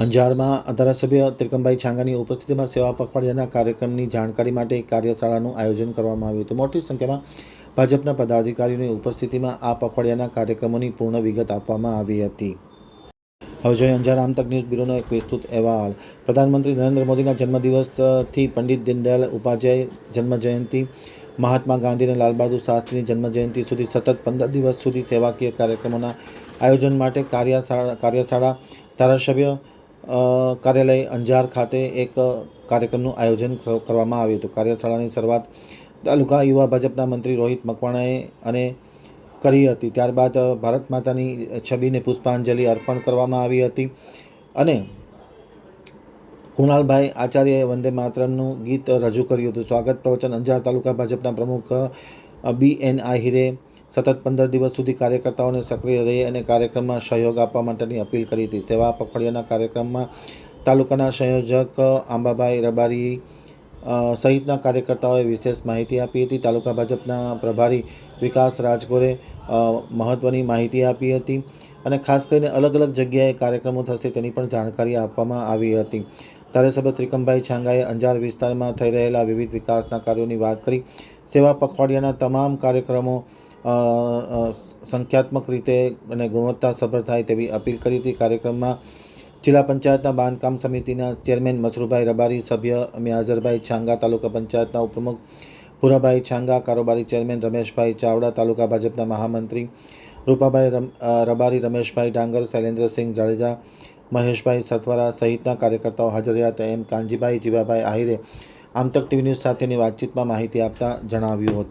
અંજારમાં ધારાસભ્ય ત્રિકમભાઈ છાંગાની ઉપસ્થિતિમાં સેવા પખવાડિયાના કાર્યક્રમની જાણકારી માટે કાર્યશાળાનું આયોજન કરવામાં આવ્યું હતું. મોટી સંખ્યામાં ભાજપના પદાધિકારીઓની ઉપસ્થિતિમાં આ પખવાડિયાના કાર્યક્રમોની પૂર્ણ વિગત આપવામાં આવી હતી. હવે જોઈએ અંજાર આમતક ન્યૂઝ બ્યુરોનો એક વિસ્તૃત અહેવાલ. પ્રધાનમંત્રી નરેન્દ્ર મોદીના જન્મદિવસથી પંડિત દીનદયાળ ઉપાધ્યાય જન્મજયંતિ, મહાત્મા ગાંધી અને લાલ બહાદુર શાસ્ત્રીની જન્મજયંતિ સુધી સતત પંદર દિવસ સુધી સેવાકીય કાર્યક્રમોના આયોજન માટે કાર્યશાળા કાર્યશાળા ધારાસભ્ય કાર્યાલય અંજાર ખાતે એક કાર્યક્રમનું આયોજન કરવામાં આવ્યું હતું. કાર્યશાળાની શરૂઆત તાલુકા યુવા ભાજપના મંત્રી રોહિત મકવાણાએ અને કરી હતી. ત્યારબાદ ભારત માતાની છબીને પુષ્પાંજલિ અર્પણ કરવામાં આવી હતી અને કુણાલભાઈ આચાર્યએ વંદે માતરમનું ગીત રજૂ કર્યું હતું. સ્વાગત પ્રવચન અંજાર તાલુકા ભાજપના પ્રમુખ બી એન આહિરે સતત પંદર દિવસ સુધી કાર્યકર્તાઓને સક્રિય રહી અને કાર્યક્રમમાં સહયોગ આપવા માટેની અપીલ કરી હતી. સેવા પખવાડિયાના કાર્યક્રમમાં તાલુકાના સંયોજક આંબાભાઈ રબારી સહિતના કાર્યકર્તાઓએ વિશેષ માહિતી આપી હતી. તાલુકા ભાજપના પ્રભારી વિકાસ રાજગોરે મહત્ત્વની માહિતી આપી હતી અને ખાસ કરીને અલગ અલગ જગ્યાએ કાર્યક્રમો થશે તેની પણ જાણકારી આપવામાં આવી હતી. ધારાસભ્ય ત્રિકમભાઈ છાંગાએ અંજાર વિસ્તારમાં થઈ રહેલા વિવિધ વિકાસના કાર્યોની વાત કરી. સેવા પખવાડિયાના તમામ કાર્યક્રમો સંખ્યાત્મક રીતે અને ગુણવત્તાસભર થાય તેવી અપીલ કરી હતી. કાર્યક્રમમાં જિલ્લા પંચાયતના બાંધકામ સમિતિના ચેરમેન મસરૂભાઈ રબારી, સભ્ય મ્યાઝરભાઈ છાંગા, તાલુકા પંચાયતના ઉપપ્રમુખ ભૂરાભાઈ છાંગા, કારોબારી ચેરમેન રમેશભાઈ ચાવડા, તાલુકા ભાજપના મહામંત્રી રૂપાભાઈ રબારી, રમેશભાઈ ડાંગર, શૈલેન્દ્રસિંહ જાડેજા મહેશભાઈ સતવારા સહિતના કાર્યકર્તાઓ હાજર રહ્યા. હતા એમ કાનજીભાઈ જીવાભાઈ આહિરે આમતક ટીવી ન્યૂઝ સાથેની વાતચીતમાં માહિતી આપતા જણાવ્યું હતું.